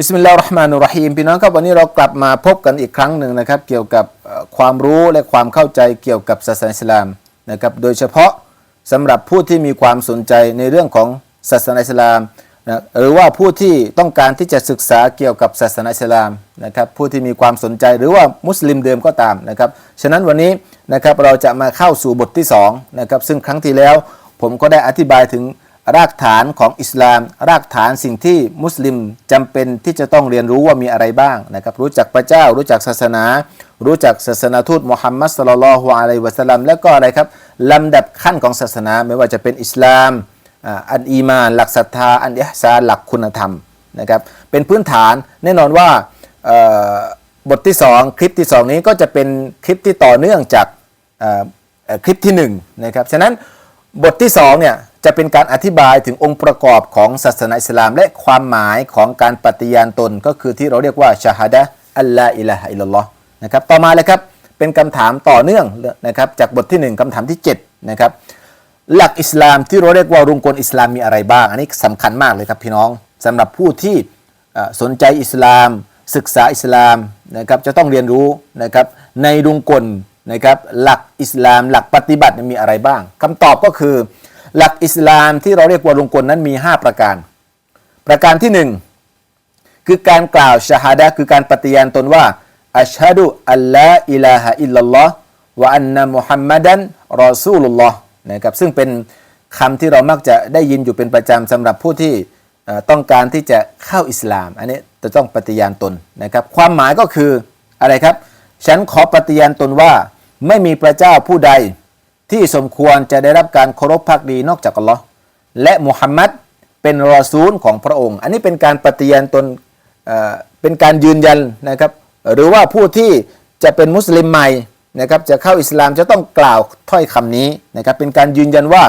บิสมิลลาฮิรเราะห์มานุรราะฮีมพี่น้องครับวันนี้เรากลับมาพบกันอีกครั้งหนึ่งนะครับ เกี่ยวกับความรู้และความเข้าใจเกี่ยวกับศาสนาอิสลามนะครับโดยเฉพาะสำหรับผู้ที่มีความสนใจในเรื่องของศาสนาอิสลามนะหรือว่าผู้ที่ต้องการที่จะศึกษาเกี่ยวกับศาสนาอิสลามนะครับผู้ที่มีความสนใจหรือว่ามุสลิมเดิมก็ตามนะครับฉะนั้นวันนี้นะครับเราจะมาเข้าสู่บทที่สองนะครับซึ่งครั้งที่แล้วผมก็ได้อธิบายถึง รากฐานของอิสลาม รากฐานสิ่งที่มุสลิมจำเป็นที่จะต้องเรียนรู้ว่ามีอะไรบ้างนะครับ รู้จักพระเจ้า รู้จักศาสนา รู้จักศาสนาทูตมุฮัมมัดสลลัลฮุอะลัยวะสัลลัมแล้วก็อะไรครับลำดับขั้นของศาสนา ไม่ว่าจะเป็นอิสลามอันอีมาน หลักศรัทธา อันอิฮซาหลักคุณธรรมนะครับเป็นพื้นฐานแน่นอนว่าบทที่ 2 คลิปที่ 2 นี้ก็จะเป็นคลิปที่ต่อเนื่องจากคลิปที่1นะครับฉะนั้นบทที่2เนี่ย จะเป็นการอธิบายถึงองค์ประกอบของศาสนาอิสลาม และความหมายของการปฏิญาณตน ก็คือที่เราเรียกว่าชาฮัดะอัลลอฮ์อิลาฮอิลลอฮ์นะครับต่อมาเลยครับเป็นคำถามต่อเนื่องนะครับจากบทที่ 1คำถามที่ 7 นะครับ หลักอิสลามที่เราเรียกว่ารุงกลอิสลามมีอะไรบ้าง อันนี้สำคัญมากเลยครับพี่น้องสำหรับผู้ที่สนใจอิสลาม ศึกษาอิสลามนะครับจะต้องเรียนรู้นะครับในรุงกลนะครับหลักอิสลาม หลักปฏิบัติมีอะไรบ้างคำตอบก็คือ หลักอิสลามที่เราเรียกว่ารุงกลนั้นมี 5 ประการ ประการที่ 1 คือการกล่าวชาฮาดะคือการปฏิญาณตนว่าอัชฮะดุอัลลอฮ์อิลาฮะอิลลัลลอฮ์วะอันนะมุฮัมมัดันรอซูลุลลอฮ์นะครับซึ่งเป็นคำที่เรามักจะได้ยินอยู่เป็นประจำสำหรับผู้ที่ต้องการที่จะเข้าอิสลาม อันนี้จะต้องปฏิญาณตนนะครับ ความหมายก็คืออะไรครับ ฉันขอปฏิญาณตนว่าไม่มีพระเจ้าผู้ใด ที่สมควรจะได้รับการเคารพพักดีนอกจากอัลลอฮ์และมุฮัมมัดเป็นรอซูลของพระองค์ อันนี้เป็นการปฏิญาณตนเป็นการยืนยันนะครับ หรือว่าผู้ที่จะเป็นมุสลิมใหม่นะครับจะเข้าอิสลามจะต้องกล่าวถ้อยคำนี้นะครับเป็นการยืนยันว่า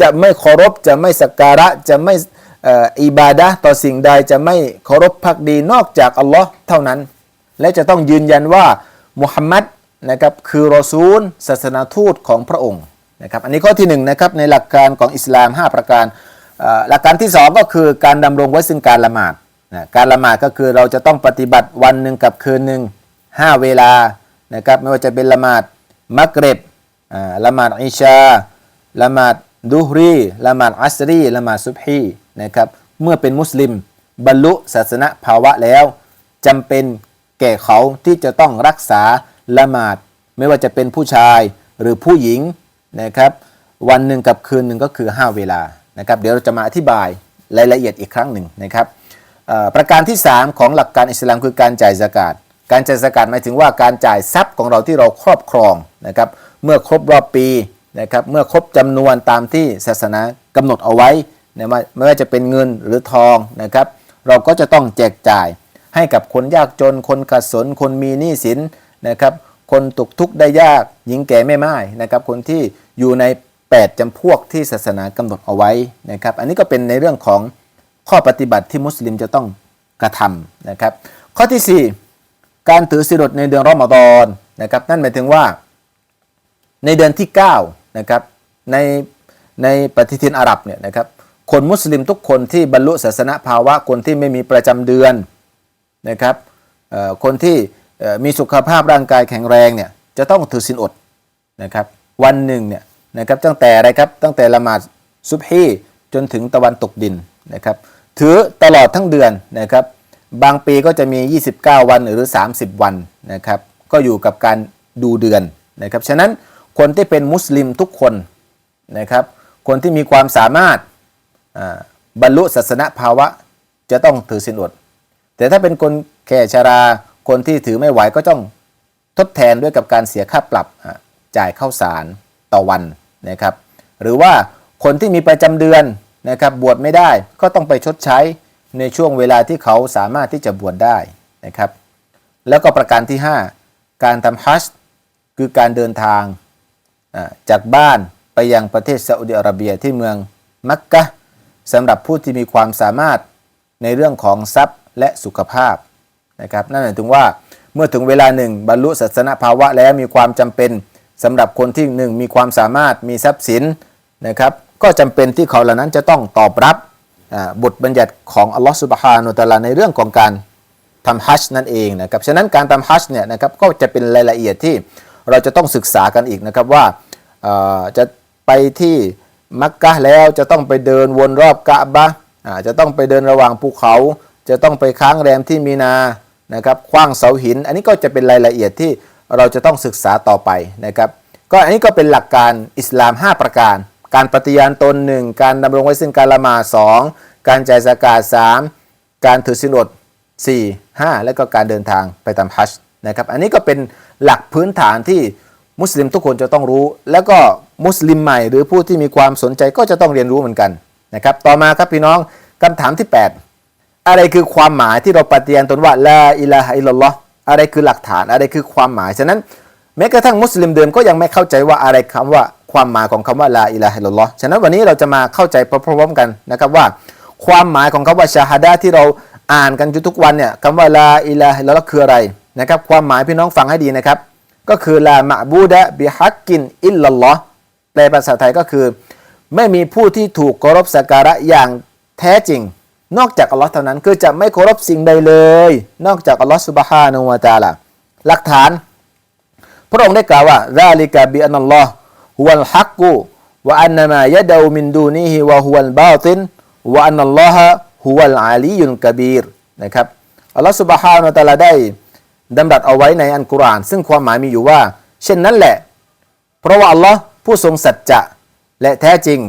จะไม่เคารพจะไม่สักการะจะไม่อิบาดะต่อสิ่งใดจะไม่เคารพพักดีนอกจากอัลลอฮ์เท่านั้น และจะต้องยืนยันว่ามุฮัมมัด นะครับคือรอซูลศาสนาทูตของพระองค์นะครับอันนี้ข้อที่หนึ่งนะครับในหลักการของอิสลาม 5 ประการหลักการที่ 2 ก็คือการดำรงไว้ซึ่งการละหมาดนะการละหมาดก็คือเราจะต้องปฏิบัติวันหนึ่งกับคืนหนึ่ง5 เวลานะครับไม่ว่าจะเป็นละหมาดมักเรบละหมาดอิชาละหมาดดูฮรีละหมาดอัสรีละหมาดซุบฮีนะครับเมื่อเป็นมุสลิม บรรลุศาสนภาวะแล้วจำเป็นแก่เขาที่จะต้องรักษา ละหมาด ไม่ว่าจะเป็นผู้ชายหรือผู้หญิงนะครับวันหนึ่งกับคืนหนึ่งก็คือ 5 เวลานะครับเดี๋ยวเราจะมาอธิบายรายละเอียดอีกครั้งหนึ่งนะครับประการที่ 3 ของหลักการอิสลามคือการจ่ายสกาดการจ่ายสกาดหมายถึงว่าการจ่ายทรัพย์ของเราที่เราครอบครองนะครับเมื่อครบรอบปีนะครับเมื่อครบจำนวนตามที่ศาสนากำหนดเอาไว้นะไม่ไม่ว่าจะเป็นเงินหรือทองนะครับเราก็จะต้องแจกจ่ายให้กับคนยากจนคนขัดสนคนมีหนี้สิน นะครับคนตกทุกข์ได้ยากหญิงแก่แม่ไม้นะครับคนที่อยู่ใน 8จำพวกที่ศาสนากำหนดเอาไว้นะครับอันนี้ก็เป็นในเรื่องของข้อปฏิบัติที่มุสลิมจะต้องกระทำนะครับข้อที่ 4 การถือศีลอดในเดือนรอมฎอนนะครับนั่นหมายถึงว่าในเดือนที่9นะครับในในปฏิทินอาหรับเนี่ยนะครับคนมุสลิมทุกคนที่บรรลุศาสนาภาวะคนที่ไม่มีประจำเดือนนะครับคนที่ มีสุขภาพร่างกายแข็งแรงเนี่ยจะต้องถือศีลอดนะครับวันหนึ่งเนี่ยนะครับตั้งแต่อะไรครับตั้งแต่ละหมาดซุบฮีจนถึงตะวันตกดินนะครับถือตลอดทั้งเดือนนะครับบางปีก็จะมี 29 วันหรือ 30 วันนะครับก็อยู่กับการดูเดือนนะครับฉะนั้นคนที่เป็นมุสลิมทุกคนนะครับคนที่มีความสามารถบรรลุศาสนภาวะจะต้องถือศีลอด แต่ถ้าเป็นคนแก่ชรา คนที่ถือไม่ไหวก็ต้องทดแทนด้วยกับการเสียค่าปรับจ่ายข้าวสารต่อวันนะครับหรือว่าคนที่มีประจำเดือนนะครับบวชไม่ได้ก็ต้องไปชดใช้ในช่วงเวลาที่เขาสามารถที่จะบวชได้นะครับแล้วก็ประการที่ 5 การทำฮัจญ์คือการเดินทางจากบ้านไปยังประเทศซาอุดิอาระเบียที่เมืองมักกะสำหรับผู้ที่มีความสามารถในเรื่องของทรัพย์และสุขภาพ นะครับนั่นหมายถึงว่าเมื่อถึงเวลาหนึ่งบรรลุศาสนภาวะแล้วมีความจำเป็นสำหรับคนที่หนึ่งมีความสามารถมีทรัพย์สินนะครับก็จำเป็นที่เขาเหล่านั้นจะต้องตอบรับบทบัญญัติของอัลลอฮฺสุบฮานุตะอาลาในเรื่องของการทำฮัจนั่นเองนะครับฉะนั้นการทำฮัจญ์เนี่ยนะครับก็จะเป็นรายละเอียดที่เราจะต้องศึกษากันอีกนะครับว่าจะไปที่มักกะแล้วจะต้องไปเดินวนรอบกะบะจะต้องไปเดินระหว่างภูเขา จะต้องไปค้างแรมที่มีนา นะครับคว้างเสาหิน อันนี้ก็จะเป็นรายละเอียดที่เราจะต้องศึกษาต่อไปนะครับ ก็อันนี้ก็เป็นหลักการอิสลาม 5 ประการ การปฏิญาณตนหนึ่งการดำรงไว้ซึ่งการละหมาดสองการจ่ายสกาดสามการถือศีลอดสี่ห้าและก็การเดินทางไปตามฮัจญ์นะครับ อันนี้ก็เป็นหลักพื้นฐานที่มุสลิมทุกคนจะต้องรู้ แล้วก็มุสลิมใหม่หรือผู้ที่มีความสนใจก็จะต้องเรียนรู้เหมือนกันนะครับ ต่อมาครับพี่น้องคำถามที่ 8 อะไรคือความหมายที่เราปฏิญาณตนว่าลาอิลาฮะอิลลัลลอฮ์อะไรคือหลักฐานอะไรคือความหมายฉะนั้นแม้กระทั่งมุสลิมเดิมก็ยังไม่เข้าใจว่าอะไรคำว่าความหมายของคำว่าลาอิลาฮะอิลลัลลอฮ์ฉะนั้นวันนี้เราจะมาเข้าใจพร้อมๆกันนะครับว่า ความหมายของคำว่าชาฮัดะที่เราอ่านกันอยู่ทุกวันเนี่ยคำว่าลาอิลาฮะอิลลัลลอฮ์คืออะไรนะครับความหมายพี่น้องฟังให้ดีนะครับ ก็คือลามะบูดะบิฮักกินอิลลัลลอฮ์แปลภาษาไทยก็คือ ไม่มีผู้ที่ถูกเคารพสักการะอย่างแท้จริง นอกจากอัลลอฮ์เท่านั้นคือจะไม่เคารพสิ่งใดเลย นอกจากอัลลอฮ์สุบฮานุวาตาละหลักฐาน พระองค์ได้กล่าวว่าซาลิกะบิอันอัลลอฮ์ฮุวัลฮักกูวะอันนามายะดามินดูนีฮิวะฮุวัลบาตินวะอันอัลลอฮะฮุวัลอาลียุนกบีรนะครับอัลลอฮ์สุบฮานาตาลาได้ดำรัสเอาไว้ในอันกุราน ซึ่งความหมายมีอยู่ว่า เช่นนั้นแหละ เพราะว่าอัลลอฮ์ผู้ทรงสัจจะและแท้จริง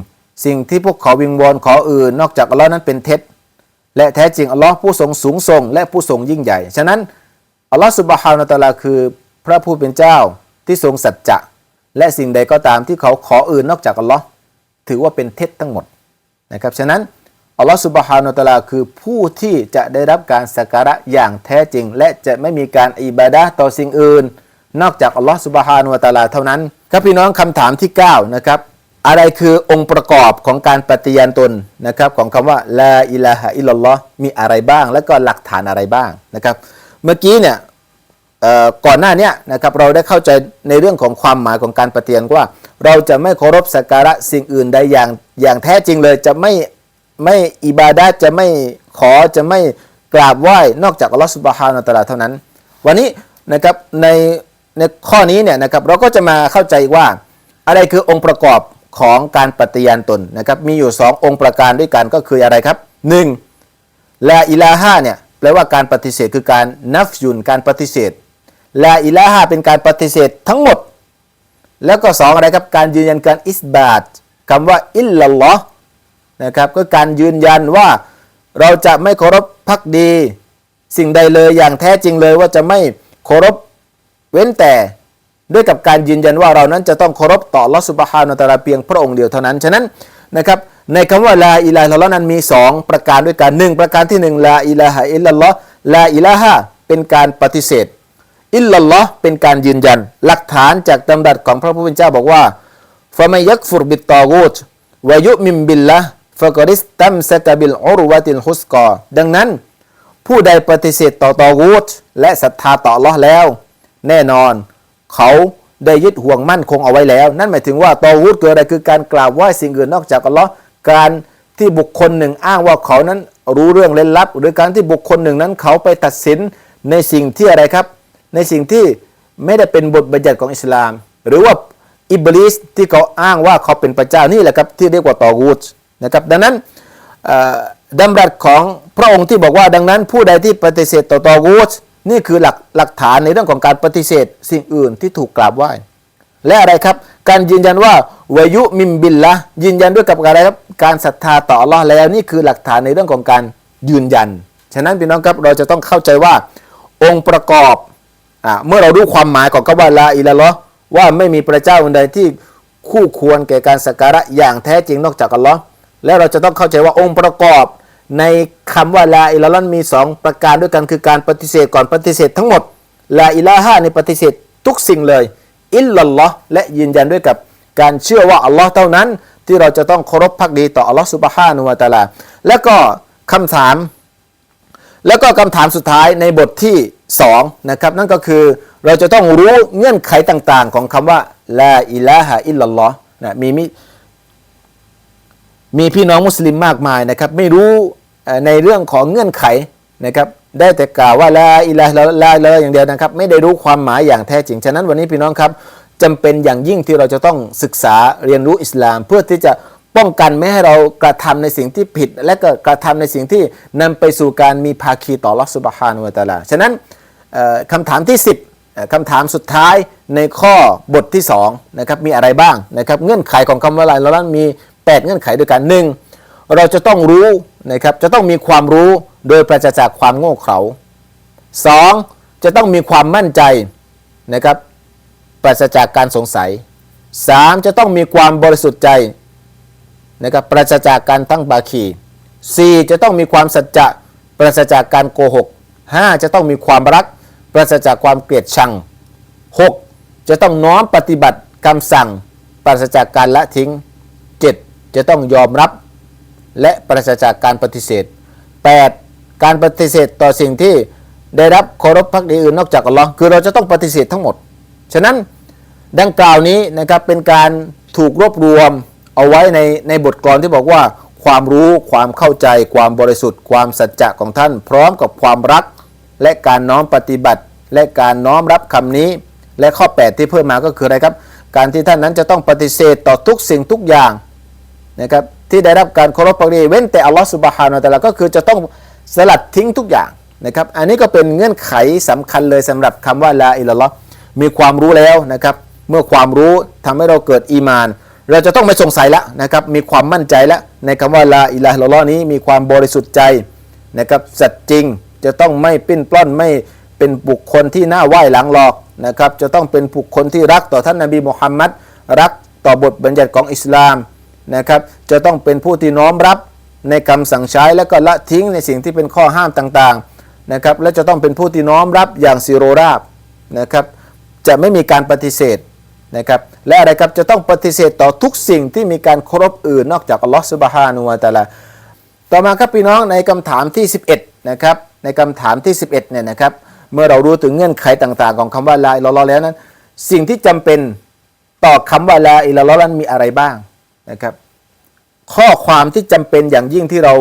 สิ่งที่พวกเขาวิงวอนขออื่น นอกจากอัลลอฮ์นั้นเป็นเท็จ และแท้จริงอัลลอฮ์ผู้ทรงสูงส่งและผู้ทรงยิ่งใหญ่ ฉะนั้นอัลลอฮ์สุบฮานะฮูวะตาลาคือ พระผู้เป็นเจ้าที่ทรงสัจจะ และสิ่งใดก็ตามที่เขาขออื่นนอกจากอัลลอฮ์ถือว่าเป็นเท็จทั้งหมดนะครับ ฉะนั้นอัลลอฮ์สุบฮานะฮูวะตาลาคือผู้ที่จะได้รับการสักการะอย่างแท้จริง และจะไม่มีการอิบาดะต่อสิ่งอื่น นอกจากอัลลอฮ์สุบฮานะฮูวะตาลาเท่านั้น ครับพี่น้องคำถามที่9นะครับ อะไรคือองค์ประกอบของการปฏิญาณตนนะครับของคำว่าลาอิลาฮะอิลลอฮ์มีอะไรบ้าง และก็หลักฐานอะไรบ้างนะครับ เมื่อกี้เนี่ยก่อนหน้านี้นะครับเราได้เข้าใจในเรื่องของความหมายของการปฏิญาณว่า เราจะไม่เคารพสักการะสิ่งอื่นใดอย่างอย่างแท้จริงเลยจะไม่ไม่อิบาดะห์จะไม่ขอจะไม่กราบไหว้นอกจากอัลลอฮฺสุบฮานาอัลลอฮฺเท่านั้น วันนี้นะครับในในข้อนี้เนี่ยนะครับเราก็จะมาเข้าใจว่าอะไรคือองค์ประกอบ ของการปฏิญาณตนนะครับมีอยู่ 2 องค์ประการด้วยกันก็คืออะไรครับ 1. ลาอิลาฮาเนี่ยแปลว่าการปฏิเสธคือการนัฟยุนการปฏิเสธลาอิลาฮาเป็นการปฏิเสธทั้งหมด แล้วก็สองอะไรครับ การยืนยันการอิสบาตคำว่าอิลลัลลอฮ์นะครับก็การยืนยันว่าเราจะไม่เคารพพักดี สิ่งใดเลยอย่างแท้จริงเลยว่าจะไม่เคารพเว้นแต่ ด้วยกับการยืนยันว่าเรานั้นจะต้องเคารพต่อลอสุบฮานุตาลาเพียงพระองค์เดียวเท่านั้น ฉะนั้นนะครับในคำว่าลาอิลาฮะอิลลัลลอฮ์นั้นมี 2 ประการด้วยกันหนึ่งประการที่1ลาอิลาฮะอิลลัลลอฮ์ลาอิลาฮะเป็นการปฏิเสธ อิลลัลลอฮ์เป็นการยืนยัน หลักฐานจากตำรัสของพระผู้เป็นเจ้าบอกว่าฟะมัยักฟุรบิตตอกูตวายุมิมบิลละฟะกริสตัมสกบิลอุรวะติลฮุสกอดังนั้น ผู้ใดปฏิเสธต่อตอกูตและศรัทธาต่อลอแล้ว แน่นอน เขาได้ยึดห่วงมั่นคงเอาไว้แล้ว นั่นหมายถึงว่าตอกูตคืออะไรคือการกราบไหว้สิ่งอื่นนอกจากอัลลอฮ์การที่บุคคลหนึ่งอ้างว่าเขานั้นรู้เรื่องเล่นลับ หรือการที่บุคคลหนึ่งนั้นเขาไปตัดสินในสิ่งที่อะไรครับ ในสิ่งที่ไม่ได้เป็นบทบัญญัติของอิสลาม หรือว่าอิบลิสที่เขาอ้างว่าเขาเป็นพระเจ้านี่แหละครับที่เรียกว่าตอกูตนะครับดังนั้นเอ่อดำรัสของพระองค์ที่บอกว่าดังนั้นผู้ใดที่ปฏิเสธต่อตอกูต นี่คือหลักหลักฐานในเรื่องของการปฏิเสธสิ่งอื่นที่ถูกกราบไหว้ และอะไรครับ การยืนยันว่าวายุมิมบิลละยืนยันด้วยกับอะไรครับการศรัทธาต่ออัลลอฮ์แล้วนี่คือหลักฐานในเรื่องของการยืนยัน ฉะนั้นพี่น้องครับเราจะต้องเข้าใจว่าองค์ประกอบอ่าเมื่อเรารู้ความหมายของคำว่าลาอิลาลอฮ์ว่าไม่มีพระเจ้าใดที่คู่ควรแก่การสักการะอย่างแท้จริงนอกจากอัลลอฮ์และเราจะต้องเข้าใจว่าองค์ประกอบ ในคำว่าลาอิลลอฮ์มีสองประการด้วยกันคือการปฏิเสธก่อนปฏิเสธทั้งหมดลาอิลาฮะในปฏิเสธทุกสิ่งเลย อิลลัลลอฮ์และยืนยันด้วยกับการเชื่อว่าอัลลอฮ์เท่านั้น ที่เราจะต้องเคารพพักดีต่ออัลลอฮ์สุบฮานุวะตาลา แล้วก็คำถาม แล้วก็คำถามสุดท้ายในบทที่2นะครับนั่นก็คือเราจะต้องรู้เงื่อนไขต่างๆ ของคำว่าลาอิลาฮะอิลลัลลอฮ์นะมีมิ มีพี่น้องมุสลิมมากมายนะครับ ไม่รู้ในเรื่องของเงื่อนไขนะครับ ได้แต่กล่าวว่าลาอิลาฮะลาลาฮะอย่างเดียวนะครับ ไม่ได้รู้ความหมายอย่างแท้จริง ฉะนั้นวันนี้พี่น้องครับจำเป็นอย่างยิ่งที่เราจะต้องศึกษาเรียนรู้อิสลาม เพื่อที่จะป้องกันไม่ให้เรากระทำในสิ่งที่ผิด และก็กระทำในสิ่งที่นำไปสู่การมีภาคีต่อรัสุบฮานุวะตาลาฉะนั้นเอ่อคำถามที่ 10เอ่อคำถามสุดท้ายในข้อบทที่2นะครับมีอะไรบ้างนะครับเงื่อนไขของคำว่าลาอิลาฮะมี 8 เงื่อนไขด้วยกันหนึ่งเราจะต้องรู้นะครับจะต้องมีความรู้โดยปราศจากความโง่เขลาสองจะต้องมีความมั่นใจนะครับปราศจากการสงสัยสามจะต้องมีความบริสุทธิ์ใจนะครับปราศจากการตั้งบาคีสี่จะต้องมีความสัจจะปราศจากการโกหกห้าจะต้องมีความรัก ปราศจากความเกลียดชังหกจะต้องน้อมปฏิบัติคำสั่ง ปราศจากการละทิ้ง จะต้องยอมรับและปราศจากการปฏิเสธ 8. การปฏิเสธต่อสิ่งที่ได้รับเคารพพักดีอื่นนอกจากอัลลอฮ์คือเราจะต้องปฏิเสธทั้งหมด ฉะนั้นดังกล่าวนี้นะครับเป็นการถูกรวบรวมเอาไว้ในในบทกลอนที่บอกว่า ความรู้ความเข้าใจ ความบริสุทธิ์ ความสัจจะของท่าน พร้อมกับความรัก และการน้อมปฏิบัติ และการน้อมรับคำนี้ และข้อ 8 ที่เพิ่มมาก็คืออะไรครับ การที่ท่านนั้นจะต้องปฏิเสธต่อทุกสิ่งทุกอย่าง นะครับที่ได้รับการเคารพพักดีเว้นแต่อัลลอฮฺสุบฮานาแต่ละก็คือจะต้องสลัดทิ้งทุกอย่างนะครับอันนี้ก็เป็นเงื่อนไขสำคัญเลยสำหรับคำว่าลาอิลลอฮ์มีความรู้แล้วนะครับเมื่อความรู้ทำให้เราเกิดอีมาน เราจะต้องไม่สงสัยแล้วนะครับมีความมั่นใจแล้วในคำว่าลาอิลาฮ์อิลลัลลอฮ์นี้มีความบริสุทธิ์ใจนะครับสัตย์จริงจะต้องไม่ปิ้นปล้อนไม่เป็นบุคคลที่หน้าไหว้หลังหลอกนะครับจะต้องเป็นบุคคลที่รักต่อท่านนบีมุฮัมมัดรักต่อบทบัญญัติของอิสลาม นะครับจะต้องเป็นผู้ที่น้อมรับในคำสั่งใช้และก็ละทิ้งในสิ่งที่เป็นข้อห้ามต่างๆนะครับและจะต้องเป็นผู้ที่น้อมรับอย่างสิโรราบนะครับจะไม่มีการปฏิเสธนะครับและอะไรครับจะต้องปฏิเสธต่อทุกสิ่งที่มีการเคารพอื่นนอกจากอัลลอฮฺสุบฮานุวะตะอาลาต่อมาครับพี่น้องในคำถามที่ 11นะครับในคำถามที่ 11เนี่ยนะครับเมื่อเรารู้ถึงเงื่อนไขต่างๆ ของคำว่าลาอิลลัลลอฮ์แล้วนั้น สิ่งที่จำเป็นต่อคำว่าลาอิลลัลลอฮ์นั้นมีอะไรบ้าง นะครับข้อความที่จำเป็นอย่างยิ่งที่เรา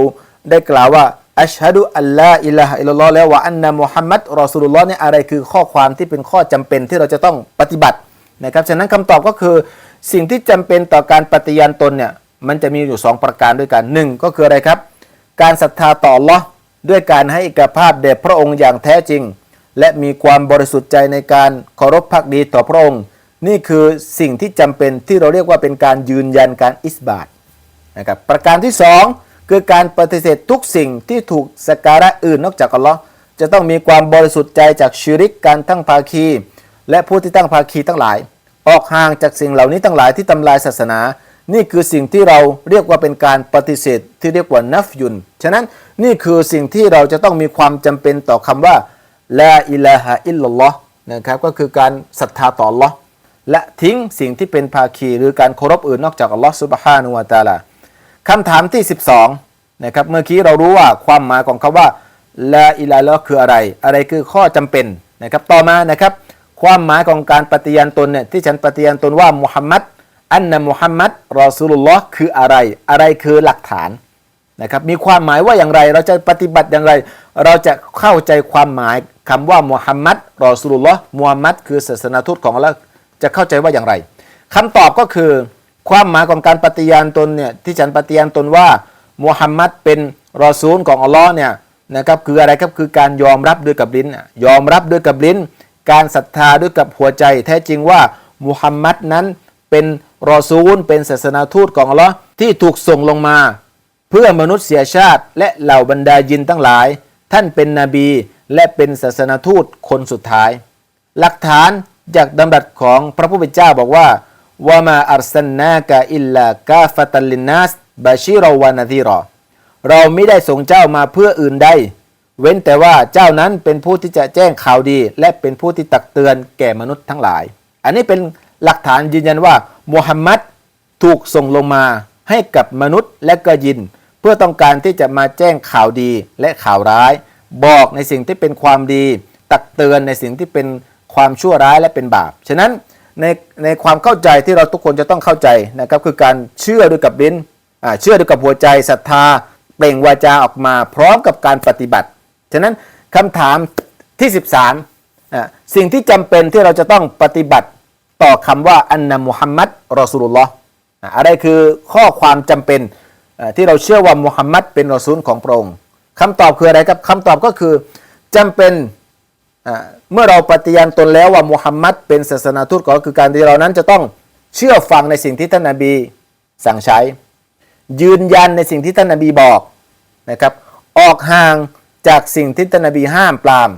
ได้กล่าวว่าอัชฮะดุอัลลอฮ์อิลลาฮ์อิลลัลลอฮ์แล้วว่าอันนะมุฮัมมัดรอสูลุลลอฮ์เนี่ยอะไรคือข้อความที่เป็นข้อจำเป็นที่เราจะต้องปฏิบัตินะครับฉะนั้นคำตอบก็คือสิ่งที่จำเป็นต่อการปฏิญาณตนเนี่ยมันจะมีอยู่ 2 ประการด้วยกันหนึ่งก็คืออะไรครับ การศรัทธาต่อ Allah ด้วยการให้เอกภาพแด่พระองค์อย่างแท้จริง และมีความบริสุทธิ์ใจในการเคารพพักดีต่อพระองค์ นี่คือสิ่งที่จำเป็นที่เราเรียกว่าเป็นการยืนยันการอิสบาตนะครับประการที่ 2 คือการปฏิเสธทุกสิ่งที่ถูกสัการะอื่นนอกจากอัลลอฮ์จะต้องมีความบริสุทธิ์ใจจากชิริกการตั้งภาคี และผู้ที่ตั้งภาคีทั้งหลาย ออกห่างจากสิ่งเหล่านี้ทั้งหลายที่ทำลายศาสนา นี่คือสิ่งที่เราเรียกว่าเป็นการปฏิเสธที่เรียกว่านัฟยุนฉะนั้นนี่คือสิ่งที่เราจะต้องมีความจำเป็นต่อคำว่าลาอิลาฮะอิลลัลลอฮ์นะครับก็คือการศรัทธาต่ออัลลอฮ์ และทิ้งสิ่งที่เป็นภาคีหรือการเคารพอื่นนอกจากอัลลอฮ์ซุบฮานุวะตาลาคำถามที่ 12นะครับเมื่อกี้เรารู้ว่าความหมายของคาว่าลาอิลาลอคืออะไร อะไรคือข้อจำเป็นนะครับต่อมานะครับความหมายของการปฏิญาณตนเนี่ยที่ฉันปฏิญาณตนว่ามุฮัมมัดอันนะมุฮัมมัดรอซูลุลลอฮ์คืออะไร อะไรคือหลักฐานนะครับมีความหมายว่าอย่างไร เราจะปฏิบัติอย่างไร เราจะเข้าใจความหมายคำว่ามุฮัมมัดรอซูลุลลอฮ์มุฮัมมัดคือศาสนาทูตของอัลลอฮ์ จะเข้าใจว่าอย่างไรคำตอบก็คือความหมายของการปฏิญาณตนเนี่ยที่ฉันปฏิญาณตนว่ามุฮัมมัดเป็นรอซูลของอัลลอฮ์เนี่ยนะครับคืออะไรครับคือการยอมรับด้วยกับลิ้น ยอมรับด้วยกับลิ้น การศรัทธาด้วยกับหัวใจ แท้จริงว่ามุฮัมมัดนั้นเป็นรอซูล เป็นศาสนาทูตของอัลลอฮ์ที่ถูกส่งลงมา เพื่อมนุษยชาติ และเหล่าบรรดายินทั้งหลาย ท่านเป็นนบี และเป็นศาสนาทูตคนสุดท้าย หลักฐาน จากดำรัสของพระผู้เป็นเจ้าบอกว่าว่ามาอัลสันนากะอิลลากาฟตัลลินัสบาชิรวานาธีรอ เราไม่ได้ส่งเจ้ามาเพื่ออื่นใด เว้นแต่ว่าเจ้านั้นเป็นผู้ที่จะแจ้งข่าวดี และเป็นผู้ที่ตักเตือนแก่มนุษย์ทั้งหลาย อันนี้เป็นหลักฐานยืนยันว่ามุฮัมมัดถูกส่งลงมาให้กับมนุษย์และก็ยิน เพื่อต้องการที่จะมาแจ้งข่าวดีและข่าวร้าย บอกในสิ่งที่เป็นความดี ตักเตือนในสิ่งที่เป็น ความชั่วร้ายและเป็นบาป ฉะนั้นในในความเข้าใจที่เราทุกคนจะต้องเข้าใจนะครับคือการเชื่อด้วยกับลิ้นเชื่อด้วยกับหัวใจศรัทธา เปล่งวาจาออกมา พร้อมกับการปฏิบัติ ฉะนั้นคำถามที่ 13 สิ่งที่จำเป็นที่เราจะต้องปฏิบัติต่อคำว่าอันนะมุฮัมมัดรอสูลุลลอฮ์อะอะไรคือข้อความจำเป็นที่เราเชื่อว่ามุฮัมมัดเป็นรอซูลของพระองค์คำตอบคืออะไรครับคำตอบก็คือจำเป็น เมื่อเราปฏิญาณตนแล้วว่ามุฮัมมัดเป็นศาสนาทูตก็คือการที่เรานั้นจะต้องเชื่อฟังในสิ่งที่ท่านนาบีสั่งใช้ ยืนยันในสิ่งที่ท่านนาบีบอกนะครับออกห่างจากสิ่งที่ท่านนาบีห้ามปราม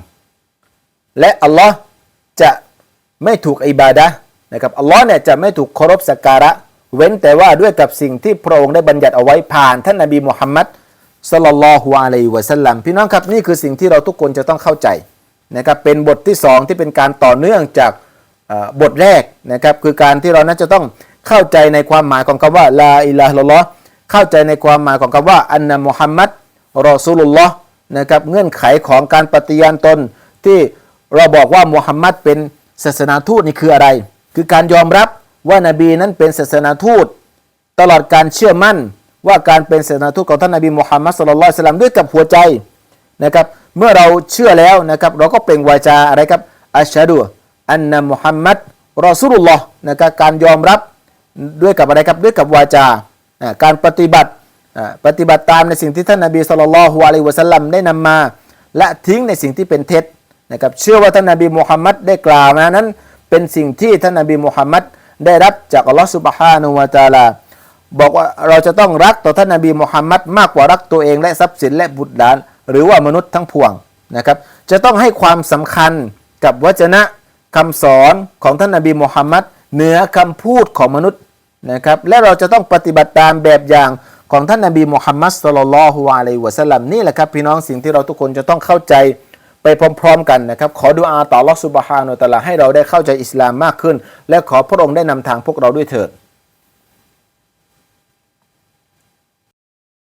และอัลลอฮ์จะไม่ถูกอิบาดะนะครับอัลลอฮ์เนี่ยจะไม่ถูกเคารพสักการะ เว้นแต่ว่าด้วยกับสิ่งที่พระองค์ได้บัญญัติเอาไว้ผ่านท่านนาบีมุฮัมมัดสลลัลลอฮุอะลัยฮิวะสัลลัมพี่น้องครับนี่คือสิ่งที่เราทุกคนจะต้องเข้าใจ นะครับเป็นบทที่สองที่เป็นการต่อเนื่องจากบทแรกนะครับคือการที่เรานั้นจะต้องเข้าใจในความหมายของคำว่าลาอิลาฮะอิลลอฮ์เข้าใจในความหมายของคำว่าอันนะมุฮัมมัดรอซูลุลลอฮ์นะครับเงื่อนไขของการปฏิญาณตนที่เราบอกว่ามุฮัมมัดเป็นศาสนาทูตนี่คืออะไร คือการยอมรับว่านบีนั้นเป็นศาสนาทูต ตลอดการเชื่อมั่นว่าการเป็นศาสนาทูตของท่านนบีมุฮัมมัดสุลลัลลอฮุอะลัยฮิวะสัลลัมด้วยกับหัวใจนะครับ เมื่อเราเชื่อแล้วนะครับ เราก็เปล่งวาจาอะไรครับอัชาดูอันนะมุฮัมมัดรอสุลลลอฮ์นะครับการยอมรับด้วยกับอะไรครับด้วยกับวาจาการปฏิบัติปฏิบัติตามในสิ่งที่ท่านนบีสุลต่านะฮุอะลัยวะสัลลัมได้นำมา และทิ้งในสิ่งที่เป็นเท็จนะครับเชื่อว่าท่านนบีมุฮัมมัดได้กล่าวมานั้น เป็นสิ่งที่ท่านนบีมุฮัมมัดได้รับจากอัลลอฮ์สุบฮานุวาตาลาบอกว่าเราจะต้องรักต่อท่านนบีมุฮัมมัดมากกว่ารักตัวเองและทรัพย์สินและบุตรหลาน หรือว่ามนุษย์ทั้งพวงนะครับ จะต้องให้ความสำคัญกับวจนะคำสอนของท่านนบีมุฮัมมัดเหนือคำพูดของมนุษย์นะครับ และเราจะต้องปฏิบัติตามแบบอย่างของท่านนบีมุฮัมมัดสุลลัลฮุอะลัยวะสัลลัมนี่แหละครับ พี่น้องสิ่งที่เราทุกคนจะต้องเข้าใจไปพร้อมๆกันนะครับ ขอดุอาต่อลอฮ์ซุบฮานุตะลาให้เราได้เข้าใจอิสลามมากขึ้น และขอพระองค์ได้นำทางพวกเราด้วยเถิด